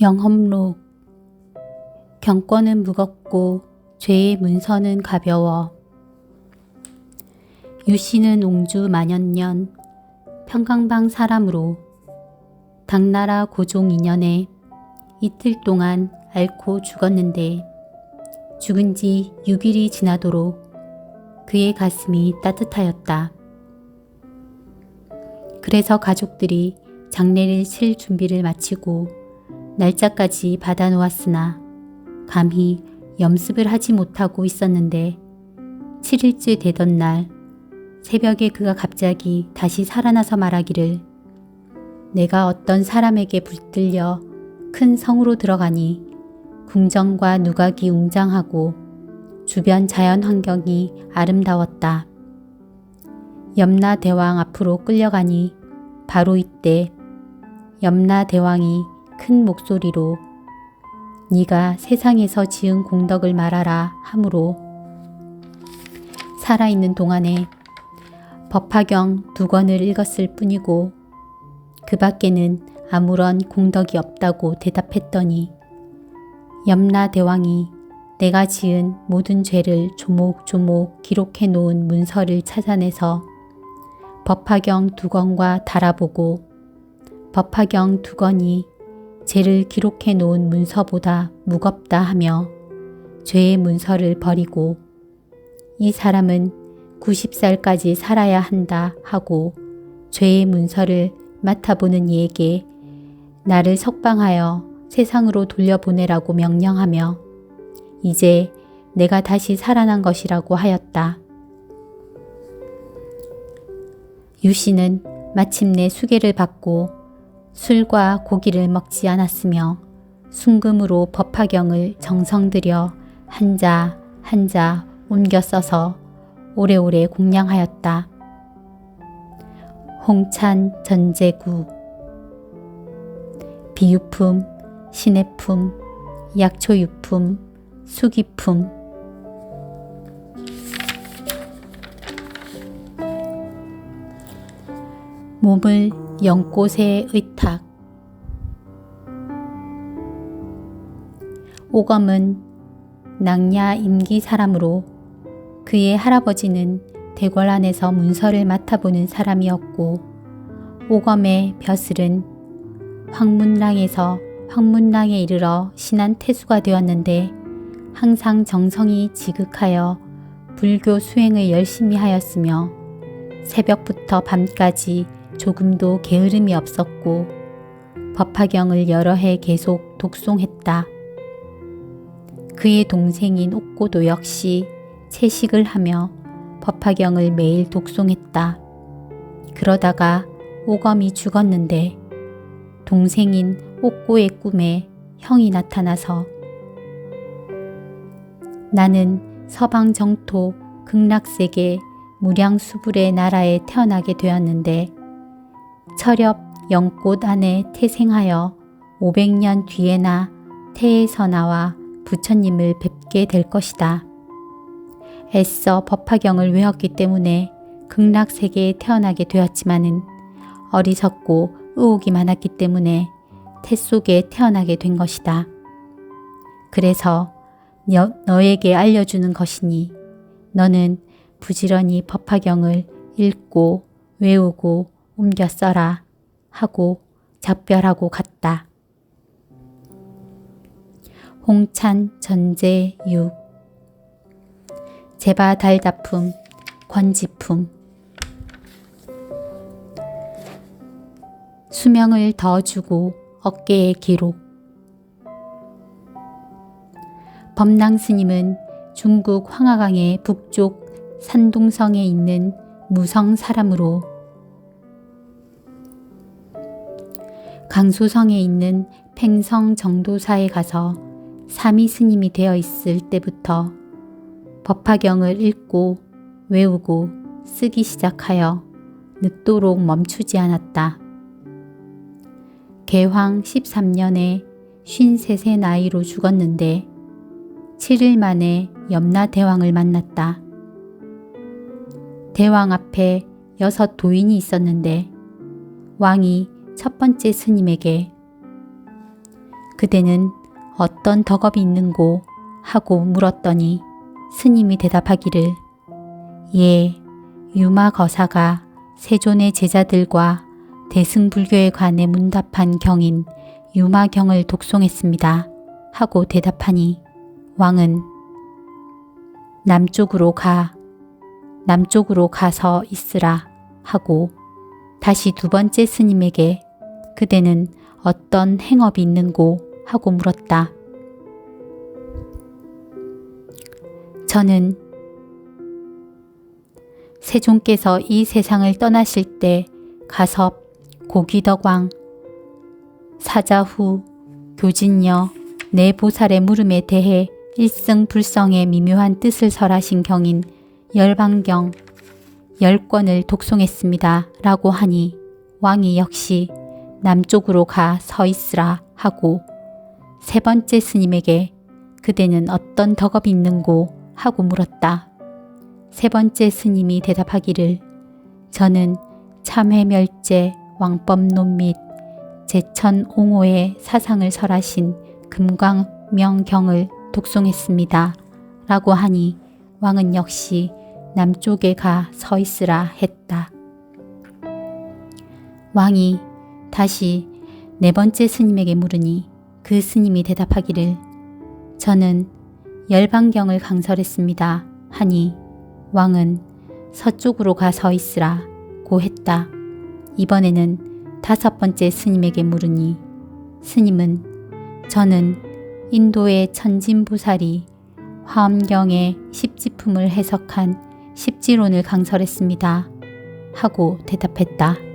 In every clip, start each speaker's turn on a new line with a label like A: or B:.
A: 영험록. 경권은 무겁고 죄의 문서는 가벼워. 유씨는 옹주 만연년 평강방 사람으로. 당나라 고종 2년에 이틀 동안 앓고 죽었는데 죽은 지 6일이 지나도록 그의 가슴이 따뜻하였다. 그래서 가족들이 장례를 칠 준비를 마치고 날짜까지 받아 놓았으나 감히 염습을 하지 못하고 있었는데 7일째 되던 날 새벽에 그가 갑자기 다시 살아나서 말하기를 내가 어떤 사람에게 붙들려 큰 성으로 들어가니 궁정과 누각이 웅장하고 주변 자연 환경이 아름다웠다. 염라 대왕 앞으로 끌려가니 바로 이때 염라 대왕이 큰 목소리로 네가 세상에서 지은 공덕을 말하라 하므로. 살아있는 동안에 법화경 두 권을 읽었을 뿐이고 그 밖에는 아무런 공덕이 없다고 대답했더니 염라 대왕이 내가 지은 모든 죄를 조목조목 기록해 놓은 문서를 찾아내서 법화경 두 권과 달아보고 법화경 두 권이 죄를 기록해 놓은 문서보다 무겁다 하며 죄의 문서를 버리고 이 사람은 90살까지 살아야 한다 하고 죄의 문서를 맡아보는 이에게 나를 석방하여 세상으로 돌려보내라고 명령하며 이제 내가 다시 살아난 것이라고 하였다. 유 씨는 마침내 수계를 받고 술과 고기를 먹지 않았으며 순금으로 법화경을 정성 들여 한자 한자 옮겨 써서 오래오래 공양하였다. 홍찬 전제구 비유품, 신해품, 약초유품, 수기품 몸을 연꽃에 의탁. 오검은 낭야 임기 사람으로 그의 할아버지는 대궐 안에서 문서를 맡아보는 사람이었고 오검의 벼슬은 황문랑에서 황문랑에 이르러 신한 태수가 되었는데 항상 정성이 지극하여 불교 수행을 열심히 하였으며 새벽부터 밤까지 조금도 게으름이 없었고 법화경을 여러 해 계속 독송했다. 그의 동생인 옥고도 역시 채식을 하며 법화경을 매일 독송했다. 그러다가 오검이 죽었는데 동생인 옥고의 꿈에 형이 나타나서 나는 서방 정토 극락세계 무량수불의 나라에 태어나게 되었는데 철엽 영꽃 안에 태생하여 500년 뒤에나 태에서 나와 부처님을 뵙게 될 것이다. 애써 법화경을 외웠기 때문에 극락세계에 태어나게 되었지만은 어리석고 의혹이 많았기 때문에 태 속에 태어나게 된 것이다. 그래서 너, 너에게 알려주는 것이니 너는 부지런히 법화경을 읽고 외우고 옮겨 써라 하고 작별하고 갔다. 홍찬 전제 6 제바 달다품 권지품. 수명을 더 주고 어깨에 기록. 범랑 스님은 중국 황하강의 북쪽 산동성에 있는 무성 사람으로 강소성에 있는 팽성 정도사에 가서 사미 스님이 되어 있을 때부터 법화경을 읽고 외우고 쓰기 시작하여 늦도록 멈추지 않았다. 개황 13년에 53세 나이로 죽었는데 7일 만에 염라 대왕을 만났다. 대왕 앞에 여섯 도인이 있었는데 왕이 첫 번째 스님에게 그대는 어떤 덕업이 있는고 하고 물었더니 스님이 대답하기를 예, 유마 거사가 세존의 제자들과 대승불교에 관해 문답한 경인 유마경을 독송했습니다. 하고 대답하니 왕은 남쪽으로 가, 남쪽으로 가서 있으라 하고 다시 두 번째 스님에게 그대는 어떤 행업이 있는고 하고 물었다. 저는 세종께서 이 세상을 떠나실 때 가섭, 고기덕왕, 사자후, 교진여, 네 보살의 물음에 대해 일승불성의 미묘한 뜻을 설하신 경인 열방경 열 권을 독송했습니다. 라고 하니 왕이 역시 남쪽으로 가 서 있으라 하고 세 번째 스님에게 그대는 어떤 덕업이 있는고 하고 물었다. 세 번째 스님이 대답하기를 저는 참회멸제 왕법론 및 제천 옹호의 사상을 설하신 금광명경을 독송했습니다. 라고 하니 왕은 역시 남쪽에 가 서 있으라 했다. 왕이 다시 네 번째 스님에게 물으니 그 스님이 대답하기를 저는 열반경을 강설했습니다. 하니 왕은 서쪽으로 가서 있으라 고 했다. 이번에는 다섯 번째 스님에게 물으니 스님은 저는 인도의 천진부살이 화엄경의 십지품을 해석한 십지론을 강설했습니다. 하고 대답했다.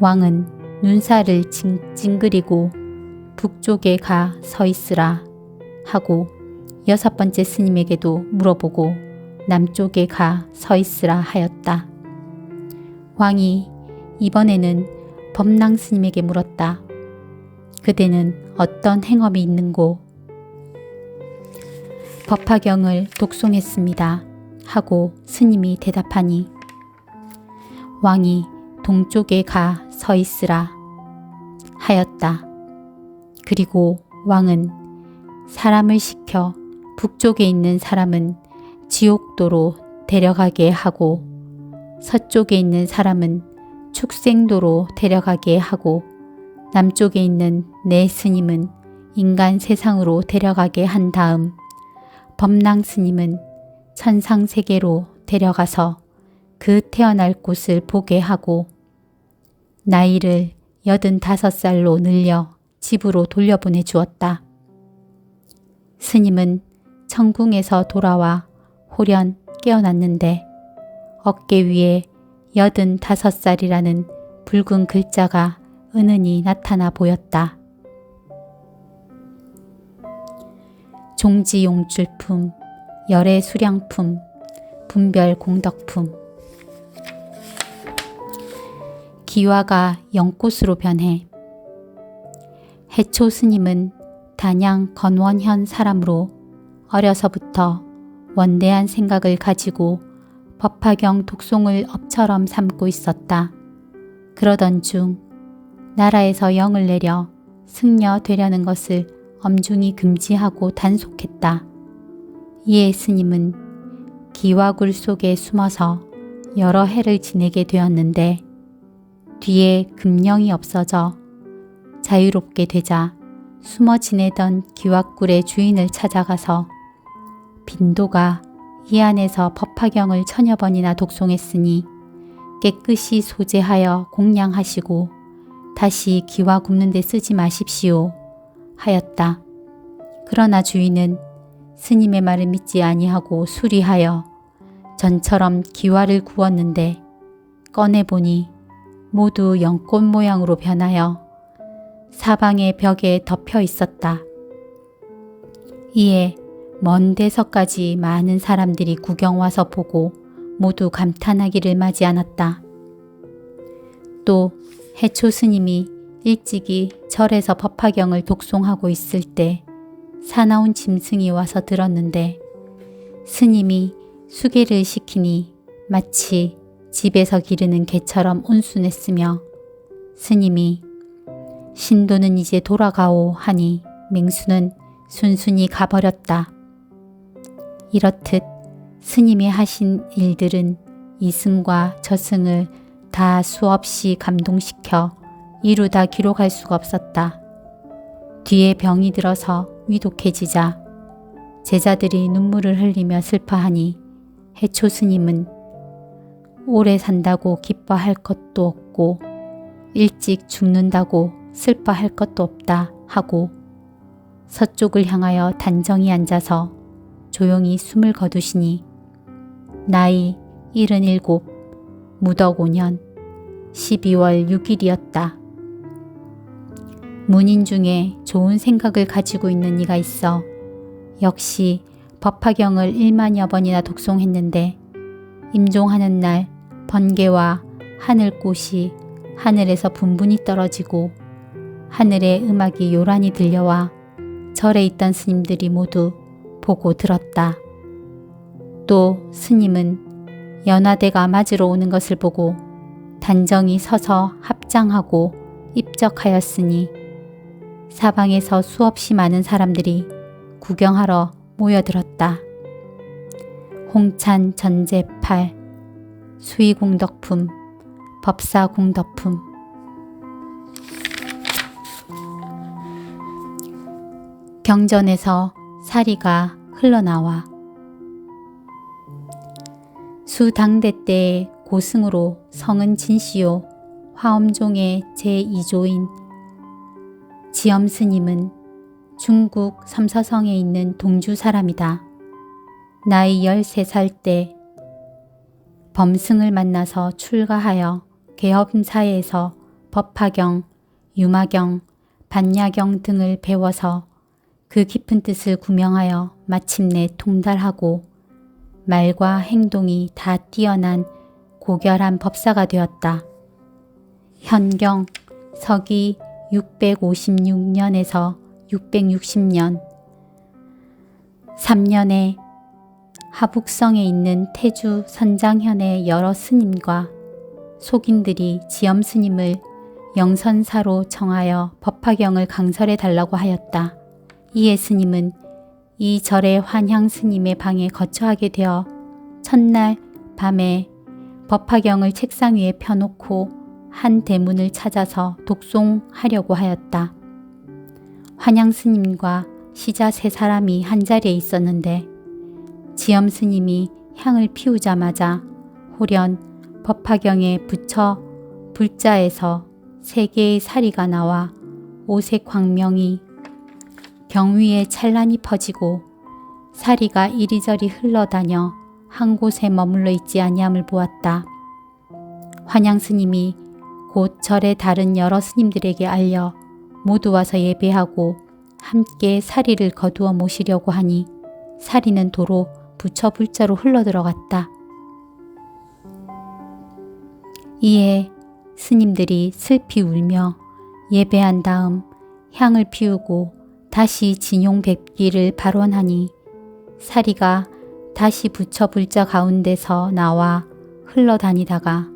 A: 왕은 눈살을 찡찡그리고 북쪽에 가 서 있으라 하고 여섯 번째 스님에게도 물어보고 남쪽에 가 서 있으라 하였다. 왕이 이번에는 법랑 스님에게 물었다. 그대는 어떤 행업이 있는고? 법화경을 독송했습니다. 하고 스님이 대답하니 왕이 동쪽에 가 서 있으라 하였다. 그리고 왕은 사람을 시켜 북쪽에 있는 사람은 지옥도로 데려가게 하고 서쪽에 있는 사람은 축생도로 데려가게 하고 남쪽에 있는 내 스님은 인간 세상으로 데려가게 한 다음 법랑 스님은 천상 세계로 데려가서 그 태어날 곳을 보게 하고 나이를 여든 다섯 살로 늘려 집으로 돌려보내 주었다. 스님은 천궁에서 돌아와 호련 깨어났는데 어깨 위에 여든 다섯 살이라는 붉은 글자가 은은히 나타나 보였다. 종지용출품, 열애 수량품, 분별 공덕품. 기와가 연꽃으로 변해 해초 스님은 단양 건원현 사람으로 어려서부터 원대한 생각을 가지고 법화경 독송을 업처럼 삼고 있었다. 그러던 중 나라에서 영을 내려 승려 되려는 것을 엄중히 금지하고 단속했다. 이에 스님은 기와굴 속에 숨어서 여러 해를 지내게 되었는데 뒤에 금령이 없어져 자유롭게 되자 숨어 지내던 기와굴의 주인을 찾아가서 빈도가 이 안에서 법화경을 천여 번이나 독송했으니 깨끗이 소재하여 공양하시고 다시 기와 굽는 데 쓰지 마십시오 하였다. 그러나 주인은 스님의 말을 믿지 아니하고 수리하여 전처럼 기와를 구웠는데 꺼내보니 모두 연꽃 모양으로 변하여 사방의 벽에 덮여 있었다. 이에 먼 데서까지 많은 사람들이 구경 와서 보고 모두 감탄하기를 맞이 않았다. 또 해초 스님이 일찍이 절에서 법화경을 독송하고 있을 때 사나운 짐승이 와서 들었는데 스님이 수계를 시키니 마치 집에서 기르는 개처럼 온순했으며 스님이 신도는 이제 돌아가오 하니 맹수는 순순히 가버렸다. 이렇듯 스님이 하신 일들은 이승과 저승을 다 수없이 감동시켜 이루다 기록할 수가 없었다. 뒤에 병이 들어서 위독해지자 제자들이 눈물을 흘리며 슬퍼하니 해초 스님은 오래 산다고 기뻐할 것도 없고 일찍 죽는다고 슬퍼할 것도 없다 하고 서쪽을 향하여 단정히 앉아서 조용히 숨을 거두시니 나이 77 무덕 5년 12월 6일이었다. 문인 중에 좋은 생각을 가지고 있는 이가 있어 역시 법화경을 1만여 번이나 독송했는데 임종하는 날 번개와 하늘꽃이 하늘에서 분분히 떨어지고 하늘의 음악이 요란히 들려와 절에 있던 스님들이 모두 보고 들었다. 또 스님은 연화대가 맞으러 오는 것을 보고 단정히 서서 합장하고 입적하였으니 사방에서 수없이 많은 사람들이 구경하러 모여들었다. 홍찬 전제팔 수의공덕품 법사공덕품 경전에서 사리가 흘러나와 수당대 때의 고승으로 성은 진시요 화엄종의 제2조인 지엄스님은 중국 삼서성에 있는 동주 사람이다. 나이 13살 때 범승을 만나서 출가하여 개업사에서 법화경, 유마경, 반야경 등을 배워서 그 깊은 뜻을 구명하여 마침내 통달하고 말과 행동이 다 뛰어난 고결한 법사가 되었다. 현경 서기 656년에서 660년 3년에 하북성에 있는 태주 선장현의 여러 스님과 속인들이 지엄 스님을 영선사로 정하여 법화경을 강설해 달라고 하였다. 이에 스님은 이 절의 환향 스님의 방에 거처하게 되어 첫날 밤에 법화경을 책상 위에 펴놓고 한 대문을 찾아서 독송하려고 하였다. 환양 스님과 시자 세 사람이 한 자리에 있었는데 지엄 스님이 향을 피우자마자 홀연 법화경에 붙여 불자에서 세 개의 사리가 나와 오색 광명이 경 위에 찬란히 퍼지고 사리가 이리저리 흘러다녀 한 곳에 머물러 있지 아니함을 보았다. 환양 스님이 곧 절의 다른 여러 스님들에게 알려 모두 와서 예배하고 함께 사리를 거두어 모시려고 하니 사리는 도로 부처 불자로 흘러들어갔다. 이에 스님들이 슬피 울며 예배한 다음 향을 피우고 다시 진용 뵙기를 발언하니 사리가 다시 부처 불자 가운데서 나와 흘러다니다가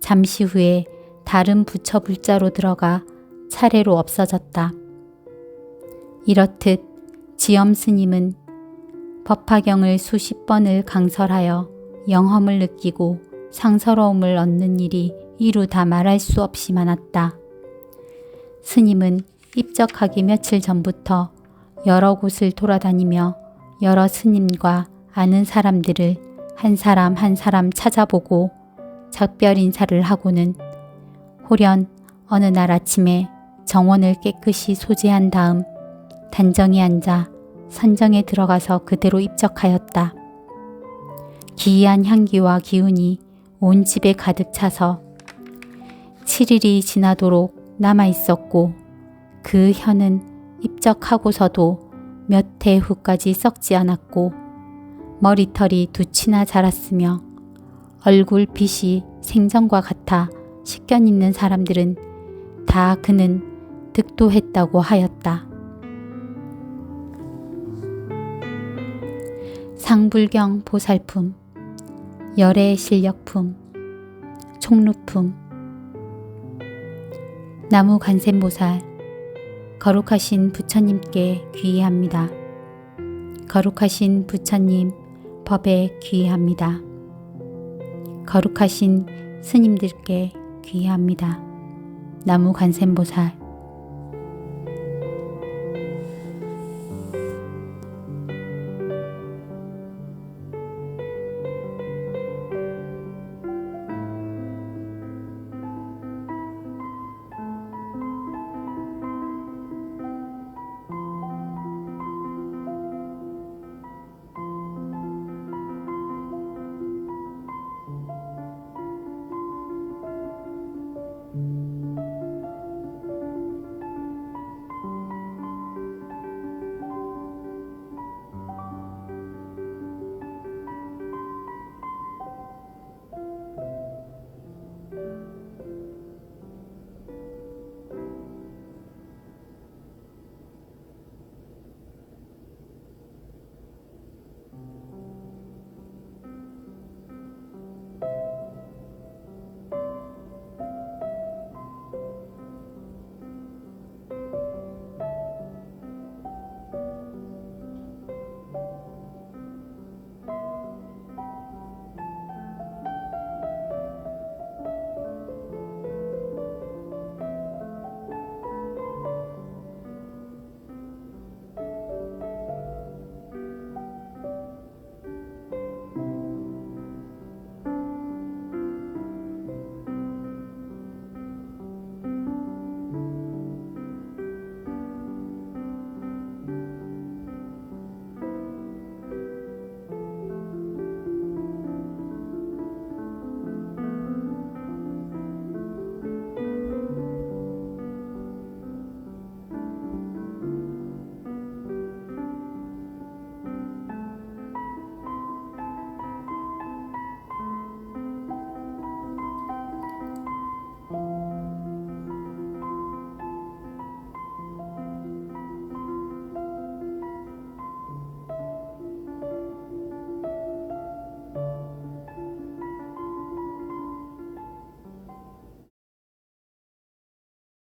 A: 잠시 후에 다른 부처 불자로 들어가 차례로 없어졌다. 이렇듯 지엄 스님은 법화경을 수십 번을 강설하여 영험을 느끼고 상서로움을 얻는 일이 이루 다 말할 수 없이 많았다. 스님은 입적하기 며칠 전부터 여러 곳을 돌아다니며 여러 스님과 아는 사람들을 한 사람 한 사람 찾아보고 작별 인사를 하고는 호련 어느 날 아침에 정원을 깨끗이 소지한 다음 단정히 앉아 선정에 들어가서 그대로 입적하였다. 기이한 향기와 기운이 온 집에 가득 차서 7일이 지나도록 남아 있었고 그 혀는 입적하고서도 몇 해 후까지 썩지 않았고 머리털이 두치나 자랐으며 얼굴 빛이 생전과 같아 식견 있는 사람들은 다 그는 득도했다고 하였다. 상불경 보살품, 열애 실력품, 총루품, 나무 관세보살 거룩하신 부처님께 귀의합니다. 거룩하신 부처님 법에 귀의합니다. 거룩하신 스님들께 귀의합니다. 나무 관세음보살